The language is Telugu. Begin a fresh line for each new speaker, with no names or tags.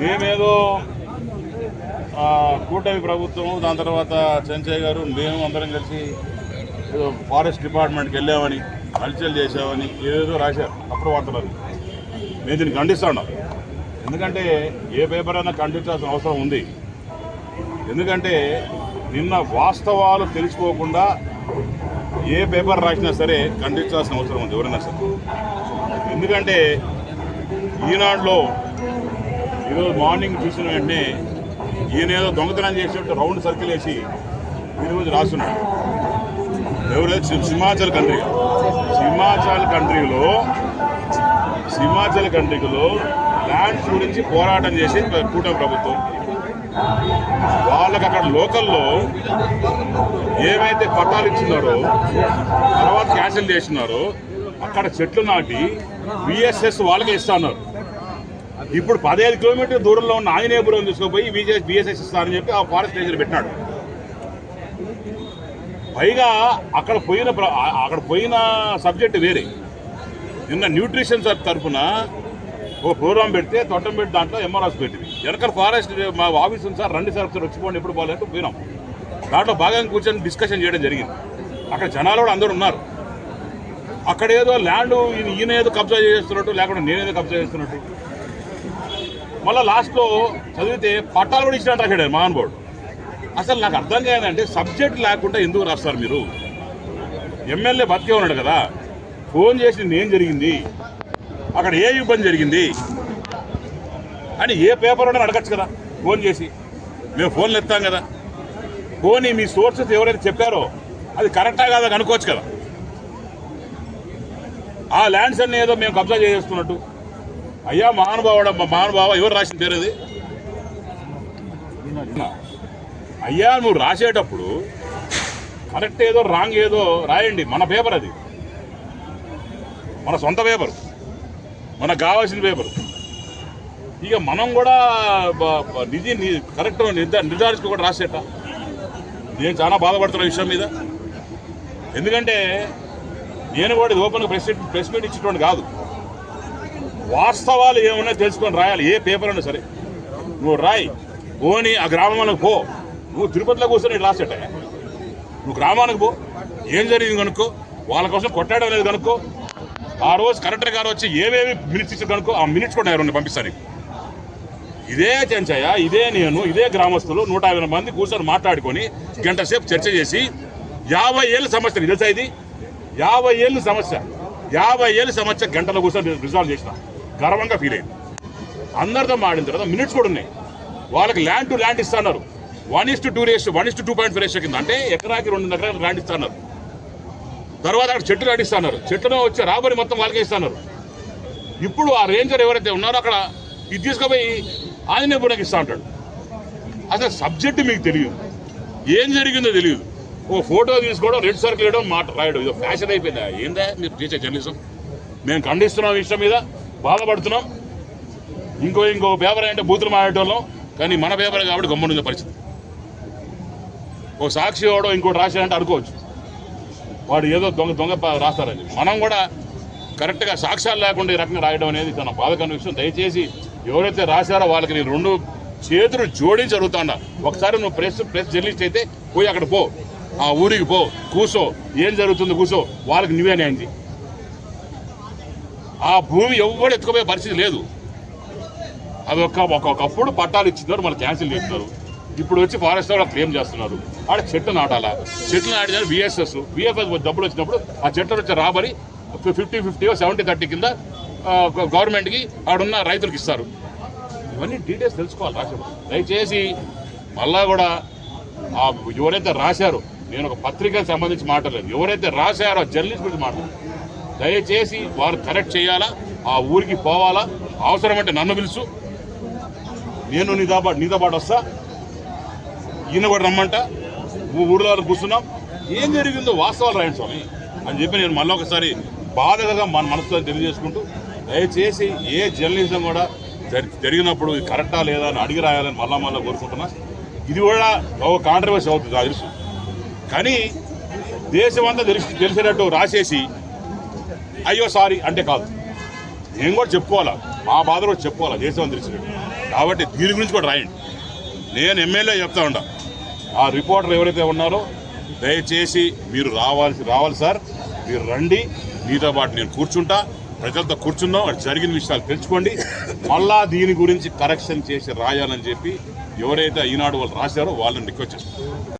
మేమేదో కూటమి ప్రభుత్వం దాని తర్వాత చెంచయ్య గారు మేము అందరం కలిసి ఏదో ఫారెస్ట్ డిపార్ట్మెంట్కి వెళ్ళామని హల్చల్ చేసామని ఏదేదో రాశారు అప్పుడు వార్తలు మేము దీన్ని ఖండిస్తున్నాం. ఎందుకంటే ఏ పేపర్ అయినా ఖండించాల్సిన అవసరం ఉంది. ఎందుకంటే నిన్న వాస్తవాలు తెలుసుకోకుండా ఏ పేపర్ రాసినా సరే ఖండించాల్సిన అవసరం ఉంది ఎవరైనా సరే. ఎందుకంటే ఈనాడులో ఈరోజు మార్నింగ్ చూసిన వెంటనే ఈయన ఏదో దొంగతనం చేసినట్టు రౌండ్ సర్కిల్ వేసి ఈరోజు రాస్తున్నాడు ఎవరైతే సింహాచల్ కంట్రీ సింహాచల్ కంట్రీలో సింహాచల్ కంట్రీలో ల్యాండ్స్ గురించి పోరాటం చేసి కూటమి ప్రభుత్వం. వాళ్ళకి అక్కడ లోకల్లో ఏమైతే పట్టాలు ఇచ్చినారో తర్వాత క్యాన్సిల్ చేసినారో అక్కడ చెట్లు నాటి విఎస్ఎస్ వాళ్ళకే ఇస్తున్నారు ఇప్పుడు పదిహేను కిలోమీటర్ దూరంలో ఉన్న ఆంజనేయపురం తీసుకుపోయి బీజేఎస్ బిఎస్ఎస్ ఇస్తారని చెప్పి ఆ ఫారెస్ట్ రేంజర్ పెట్టినాడు. పైగా అక్కడ పోయిన ప్ర- అక్కడ పోయిన సబ్జెక్ట్ వేరే. నిన్న న్యూట్రిషన్ సార్ తరఫున ఒక ప్రోగ్రామ్ పెడితే తొట్టం పెట్టి దాంట్లో ఎంఆర్ఆర్స్ పెట్టింది. వెనకాల ఫారెస్ట్ మా ఆఫీస్ ఉంది సార్ రండి సార్ ఒకసారి వచ్చిపోండి ఎప్పుడు పోలేంటే పోయినాం. దాంట్లో భాగంగా కూర్చొని డిస్కషన్ చేయడం జరిగింది. అక్కడ జనాలు కూడా అందరూ ఉన్నారు. అక్కడ ఏదో ల్యాండ్ ఈయన- ఏదో కబ్జా చేస్తున్నట్టు లేకుంటే నేనేదో కబ్జా చేస్తున్నట్టు. మళ్ళీ లాస్ట్లో చదివితే పట్టాలు కూడా ఇచ్చినట్టు రాశాడు మహానుభావుడు. అసలు నాకు అర్థం కాదంటే సబ్జెక్ట్ లేకుండా ఎందుకు రాస్తారు మీరు? ఎమ్మెల్యే బతికే ఉన్నాడు కదా. ఫోన్ చేసి ఏం జరిగింది. అక్కడ ఏ ఇబ్బంది జరిగింది? అని ఏ పేపర్ ఉన్నా అడగచ్చు కదా. ఫోన్ చేసి. మేము ఫోన్లు ఎత్తాం కదా. పోనీ మీ సోర్సెస్ ఎవరైతే చెప్పారో అది కరెక్టా కాదా కనుక్కోవచ్చు కదా. ఆ ల్యాండ్స్ అన్నీ ఏదో మేము కబ్జా చేస్తున్నట్టు. అయ్యా మహానుభావుడు మహానుభావ ఎవరు రాసిన పేరు అది? అయ్యా నువ్వు రాసేటప్పుడు కరెక్ట్ ఏదో రాంగ్ ఏదో రాయండి మన పేపర్ అది. మన సొంత పేపర్. మనకు కావాల్సిన పేపర్. ఇక మనం కూడా నిధి కరెక్ట్ నిర్ధా కూడా రాసేట. నేను చాలా బాధపడుతున్న విషయం మీద. ఎందుకంటే నేను కూడా ఇది ఓపెన్గా ప్రెస్ ప్రెస్ మీట్ ఇచ్చేటువంటి కాదు. వాస్తవాలు ఏమున్నా తెలుసుకొని రాయాలి. ఏ పేపర్ అయినా సరే. నువ్వు రాయి. పోని ఆ గ్రామంలోకి పో. నువ్వు తిరుపతిలో కూర్చొని రాసేట నువ్వు గ్రామానికి పో. ఏం జరిగింది కనుక్కో? వాళ్ళ కోసం కొట్టాడడం లేదు కనుక్కో. ఆ రోజు కలెక్టర్ గారు వచ్చి ఏమేమి మినిట్స్ ఇచ్చారు కనుక్కో? ఆ మినిట్స్ కూడా ఎవరిని పంపిస్తాను ఇదే చెంచయ్య ఇదే నేను ఇదే గ్రామస్తులు నూట యాభై మంది కూర్చొని మాట్లాడుకొని గంట సేపు చర్చ చేసి యాభై ఏళ్ళ సమస్య తెలుసా ఇది? యాభై ఏళ్ళు సమస్య. యాభై ఏళ్ళ సమస్య గంటలో కూర్చొని రిజాల్వ్ చేసిన. గర్వంగా ఫీల్ అయింది. అందరితో మాడిన తర్వాత మినిట్స్ కూడా ఉన్నాయి. వాళ్ళకి ల్యాండ్ టు ల్యాండ్ ఇస్తున్నారు. One is to two race one is to two point five ratio కింద. అంటే ఎకరాకి రెండు ఎకరాలు ల్యాండ్ ఇస్తున్నారు. తర్వాత అక్కడ చెట్లు నాటిస్తున్నారు చెట్లను వచ్చే రాబడి మొత్తం వాళ్ళకే ఇస్తున్నారు. ఇప్పుడు ఆ రేంజర్ ఎవరైతే ఉన్నారో అక్కడ ఇది తీసుకుపోయి ఆంజనేయపురంకి ఇస్తా అంటాడు అసలు సబ్జెక్ట్ మీకు తెలియదు. ఏం జరిగిందో తెలియదు. ఓ ఫోటో తీసుకోవడం రెడ్ సర్కిల్ వేయడం మాట రాయడం. ఇది ఫ్యాషన్ అయిపోయిందా? ఏందా? మీరు చేసే జర్నలిజం మేము ఖండిస్తున్నాం ఇష్టం విషయం మీద. బాధపడుతున్నాం. ఇంకో ఇంకో పేపర్ అంటే బూతులు మాడేటోళ్ళం కానీ మన పేపర్ కాబట్టి గమ్మునుంది పరిస్థితి. ఓ సాక్షి ఇవ్వడం ఇంకోటి రాశాడంటే అనుకోవచ్చు. వాడు ఏదో దొంగ దొంగ రాస్తారని మనం కూడా కరెక్ట్గా సాక్ష్యాలు లేకుండా ఈ రకంగా రాయడం అనేది తన బాధకరణ విషయం. దయచేసి ఎవరైతే రాశారో వాళ్ళకి నేను రెండు చేతులు జోడించి అడుగుతాడా ఒకసారి నువ్వు ప్రెస్ ప్రెస్ జర్నలిస్ట్ అయితే పోయి అక్కడ పో. ఆ ఊరికి పో. కూసో. ఏం జరుగుతుంది? కూసో. వాళ్ళకి నువ్వే న్యాయం ఆ భూమి ఎవరు ఎత్తుకుపోయే పరిస్థితి లేదు. అది ఒక ఒక్కొక్కప్పుడు పట్టాలు ఇచ్చినారు మళ్ళీ క్యాన్సిల్ చేస్తున్నారు. ఇప్పుడు వచ్చి ఫారెస్ట్ వాళ్ళు క్లెయిమ్ చేస్తున్నారు. ఆడ చెట్టు నాటాలా. చెట్లు నాటిన విఎస్ఎస్ విఎఫ్ఎస్ డబ్బులు వచ్చినప్పుడు ఆ చెట్లు వచ్చి రాబడి ఫిఫ్టీ ఫిఫ్టీ సెవెంటీ థర్టీ కింద గవర్నమెంట్కి ఆడున్న రైతులకు ఇస్తారు. ఇవన్నీ డీటెయిల్స్ తెలుసుకోవాలి రాసే దయచేసి మళ్ళా కూడా ఎవరైతే రాశారో నేను ఒక పత్రికకు సంబంధించి మాట్లాడలేదు. ఎవరైతే రాశారో జర్నలిస్ట్ గురించి మాట్లాడలేదు. దయచేసి వారు కరెక్ట్ చేయాలా? ఆ ఊరికి పోవాలా? అవసరమంటే నన్ను పిలుచు నేను నీతో పాటు నీతో పాటు వస్తా. ఈయన కూడా రమ్మంట. ఊళ్ళో ఊరిలో కూర్చున్నాం. ఏం జరిగిందో వాస్తవాలు రాయండి స్వామి. అని చెప్పి నేను మళ్ళీ ఒకసారి బాధగా మన మనసుతో తెలియజేసుకుంటూ దయచేసి ఏ జర్నలిజం కూడా జరిగినప్పుడు ఇది కరెక్టా లేదా అని అడిగి రాయాలని మళ్ళా మళ్ళీ కోరుకుంటున్నా. ఇది కూడా ఒక కాంట్రవర్సీ అవుతుంది తెలుసు. కానీ దేశమంతా తెలిసి తెలిసేటట్టు రాసేసి అయ్యో సారీ అంటే కాదు. నేను కూడా చెప్పుకోవాలా? మా బాధ కూడా చెప్పుకోవాలా దేశం తెలిసినట్టు కాబట్టి దీని గురించి కూడా రాయండి. నేను ఎమ్మెల్యే చెప్తా ఉంటా ఆ రిపోర్టర్ ఎవరైతే ఉన్నారో దయచేసి మీరు రావాల్సి రావాలి సార్. మీరు రండి. మీతో పాటు నేను కూర్చుంటా. ప్రజలతో కూర్చుందాం. అది జరిగిన విషయాలు తెలుసుకోండి. మళ్ళా దీని గురించి కరెక్షన్ చేసి రాయాలని చెప్పి ఎవరైతే ఈనాడు వాళ్ళు రాశారో వాళ్ళని రిక్వెస్ట్ చేస్తాను